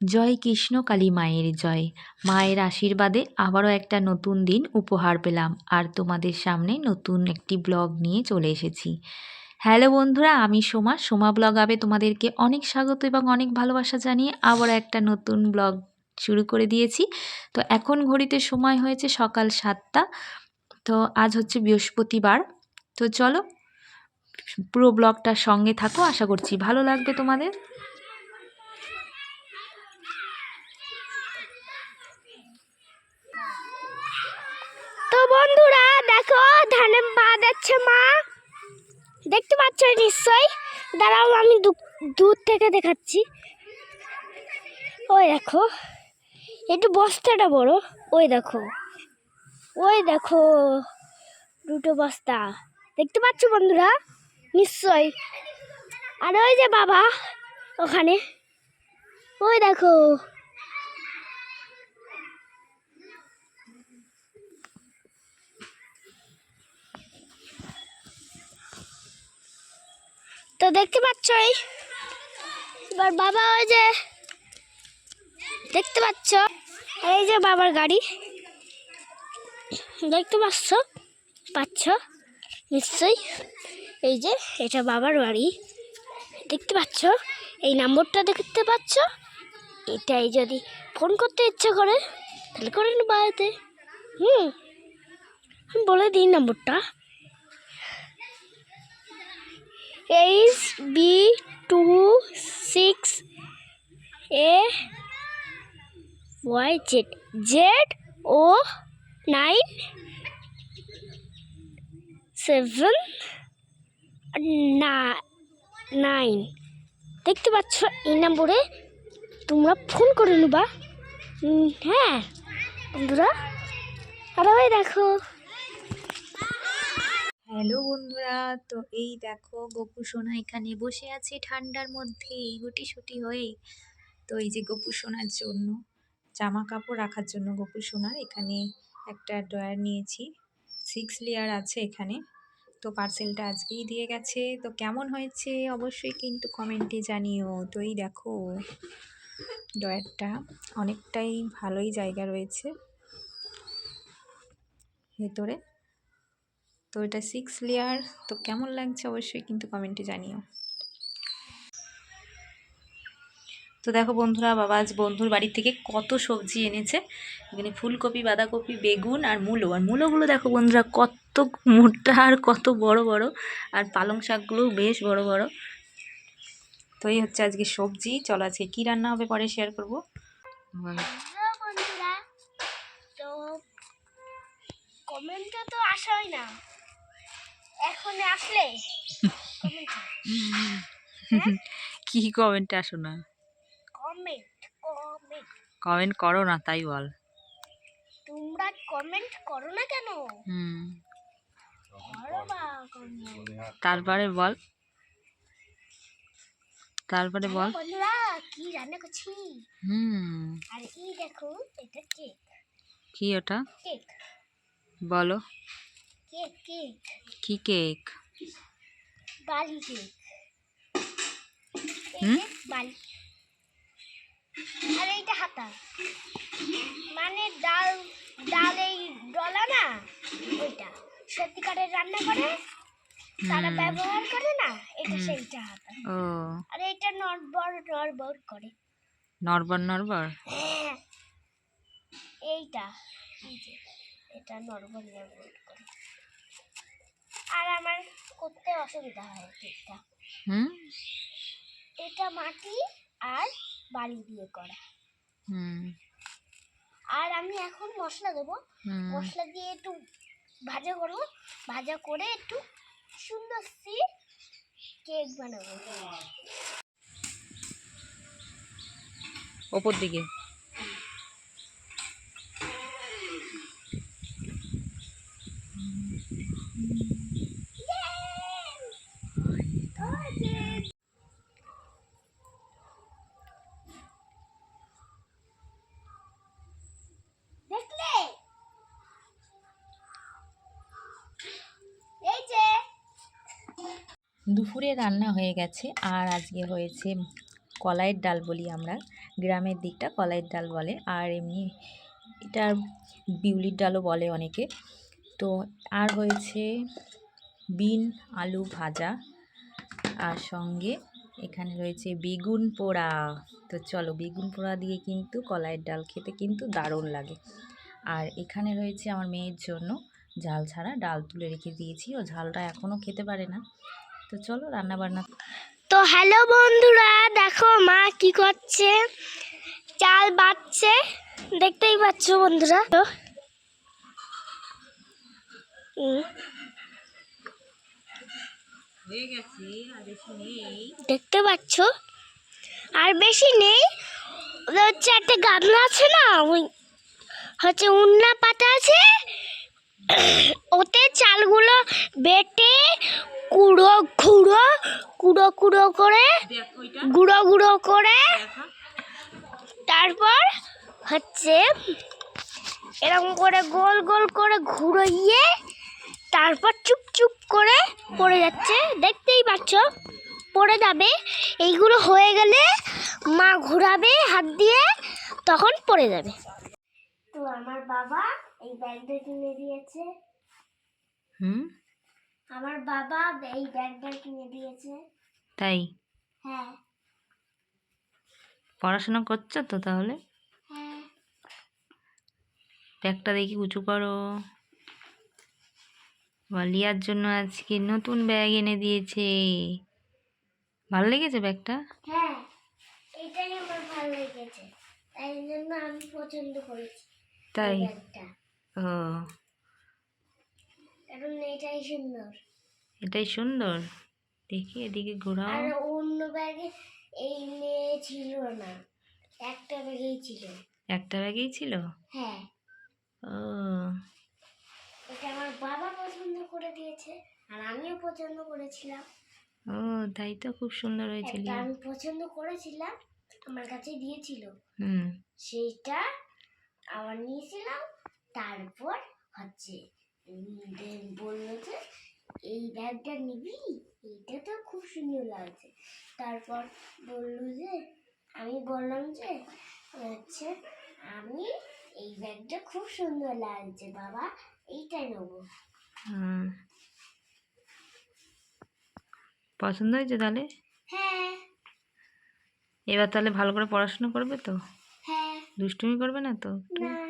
জয় কৃষ্ণ কালী মায়ের জয়। মায়ের আশীর্বাদে আবারও একটা নতুন দিন উপহার পেলাম আর তোমাদের সামনে নতুন একটি ব্লগ নিয়ে চলে এসেছি। হ্যালো বন্ধুরা, আমি সোমা। সোমা ব্লগ আবে তোমাদেরকে অনেক স্বাগত এবং অনেক ভালোবাসা জানিয়ে আবার একটা নতুন ব্লগ শুরু করে দিয়েছি। তো এখন ঘড়িতে সময় হয়েছে সকাল সাতটা। তো আজ হচ্ছে বৃহস্পতিবার। তো চলো পুরো ব্লগটার সঙ্গে থাকো, আশা করছি ভালো লাগবে তোমাদের। বন্ধুরা, দেখো, ধানে পা যাচ্ছে মা। দেখতে পাচ্ছ নিশ্চয়ই? দাঁড়াও, আমি দূর থেকে দেখাচ্ছি। ওই দেখো, একটু বস্তাটা বড়। ওই দেখো ওই দেখো, দুটো বস্তা। দেখতে পাচ্ছ বন্ধুরা? নিশ্চয় আর ওই যে বাবা, ওখানে। ওই দেখো তো দেখতে পাচ্ছ এই এবার বাবা ওই যে দেখতে পাচ্ছ? এই যে বাবার গাড়ি। দেখতে পাচ্ছ? পাচ্ছ? নিশ্চয়ই। এই যে এটা বাবার বাড়ি। দেখতে পাচ্ছ? এই নম্বরটা দেখতে পাচ্ছ? এটাই যদি ফোন করতে ইচ্ছে করে, তাহলে করে নেব হুম বলে দিই নম্বরটা। H B two six A Y Z Z O nine seven না নাইন দেখতে পাচ্ছ এই নম্বরে তোমরা ফোন করে নেবা। হ্যাঁ বন্ধুরা। আর ভাই, দেখো। হ্যালো বন্ধুরা, তো এই দেখো গপু সোনা এখানে বসে আছে ঠান্ডার মধ্যে, এই গুটি সুটি হয়ে। তো এই যে গপু সোনার জন্য, জামা কাপড় রাখার জন্য গপু সোনার এখানে একটা ড্রয়ার নিয়েছি। সিক্স লেয়ার আছে এখানে, তো পার্সেলটা আজকেই দিয়ে গেছে। তো কেমন হয়েছে অবশ্যই কিন্তু কমেন্টে জানিও। তো এই দেখো ড্রয়ারটা অনেকটাই ভালোই জায়গা রয়েছে। ভেতরে তো এটা সিক্স লেয়ার তো কেমন লাগছে অবশ্যই কিন্তু কমেন্টে জানিও। তো দেখো বন্ধুরা বাবা আজ বন্ধুর বাড়ি থেকে কত সবজি এনেছে। এখানে ফুলকপি বাঁধাকপি বেগুন আর মূলো। আর মূলোগুলো দেখো বন্ধুরা কত মোটা আর কত বড় বড়। আর পালং শাকগুলো বেশ বড় বড়। তো এই হচ্ছে আজকে সবজি। চল আজকে কী রান্না হবে পরে শেয়ার করব। কমেন্টটা তো আসাই না। এখন আসলে? কী কমেন্টে আসো না? কমেন্ট কমেন্ট কমেন্ট করো না তাই বল। তোমরা কমেন্ট করো না কেন? হুম। তারপরে বল। তারপরে বল। বন্ধুরা কি রান্না করছি? হুম। আর এই দেখো এটা কেক কি ওটা? কেক বলো। কেক কেক কি কেক বালি কেক হুম? বালি আর এইটা হাতা মানে ডাল ডাল এই ডলা না? ওইটা সত্যিকারের রান্না করে তারা ব্যবহার করে না? এটা সেইটা হাতা ও। আর এটা নড়বড় নড়বড় করে। নরবর নরবর হ্যাঁ। এইটা। এটা নড়বড় করে। আর আমার করতে অসুবিধা হয় কেকটা। হুম? এটা মাটি আর বালি দিয়ে করা। হুম। আর আমি এখন মশলা দেবো। মশলা দিয়ে একটু ভাজা করব। ভাজা করে একটু সুন্দর সি কেক বানাবো। ওপর দিকে দেখলে এই যে দুপুরে রান্না হয়ে গেছে আর আজকে হয়েছে কলাইয়ের ডাল বলি আমরা। গ্রামের দিকটা কলাইয়ের ডাল বলে আর এমনি এটা বিউলির ডালও বলে অনেকে। তো আর হয়েছে বিন, আলু ভাজা আর সঙ্গে এখানে রয়েছে বেগুন পোড়া। তো চলো বেগুন পোড়া দিয়ে কিন্তু কলাইয়ের ডাল খেতে কিন্তু দারুণ লাগে। আর এখানে রয়েছে আমার মেয়ের জন্য ঝাল ছাড়া ডাল তুলে রেখে দিয়েছি। ও ঝালটা এখনও খেতে পারে না। তো চলো রান্না বান্না তো হ্যালো বন্ধুরা দেখো মা কি করছে? চাল বাচ্ছে দেখতেই পাচ্ছ বন্ধুরা। তো দেখতে পাচ্ছ? আর বেশি নেই। হচ্ছে একটা গামলা আছে না ওই হচ্ছে উন্না পাতা আছে। ওতে চালগুলো বেটে কুড়ো খুঁড়ো কুড়ো কুড়ো করে গুঁড়ো গুঁড়ো করে। তারপর হচ্ছে এরকম করে গোল গোল করে ঘুরোইয়ে তারপর চুপ চুপ করে পড়ে যাচ্ছে। দেখতেই পাচ্ছ পড়ে যাবে। এইগুলো হয়ে গেলে মা ঘোরাবে হাত দিয়ে তখন পড়ে যাবে। তো আমার বাবা এই ব্যাগটা কিনে দিয়েছে। হুম? আমার বাবা এই ব্যাগটা কিনে দিয়েছে। তাই? হ্যাঁ। পড়াশোনা করছ তো তাহলে? হ্যাঁ। ব্যাগটা দেখি উঁচু করো। লিয়ার জন্য আজকে নতুন ব্যাগ এনে দিয়েছে। ভালো লেগেছে ব্যাগটা? হ্যাঁ এটাই আমার ভালো লেগেছে। তাই জন্য আমি পছন্দ করেছি তাই? ও। কারণ এটাই সুন্দর। এটাই সুন্দর। দেখি এদিকে ঘোরাও। আর অন্য ব্যাগে এই মেয়ে ছিল না একটা ব্যাগেই ছিল। একটা ব্যাগেই ছিল? হ্যাঁ। ও। এটা আমার বাবা পছন্দ করে দিয়েছে আর আমিও পছন্দ করেছিলাম। ও তাই তো খুব সুন্দর হয়েছিল। আমি পছন্দ করেছিলাম আমার কাছে দিয়েছিল। হুম। সেইটা আবার নিয়েছিলাম তারপর হচ্ছে বলল যে এই ব্যাগটা নিবি? এইটা তো খুব সুন্দর লাগছে। তারপর বলল যে আমি বললাম যে হচ্ছে আমি এই ব্যাগটা খুব সুন্দর লাগছে বাবা এইটা নেব। পছন্দ হয়েছে তাহলে? হ্যাঁ। এবার তাহলে ভালো করে পড়াশোনা করবে তো? হ্যাঁ। দুষ্টুমি করবে না তো? না।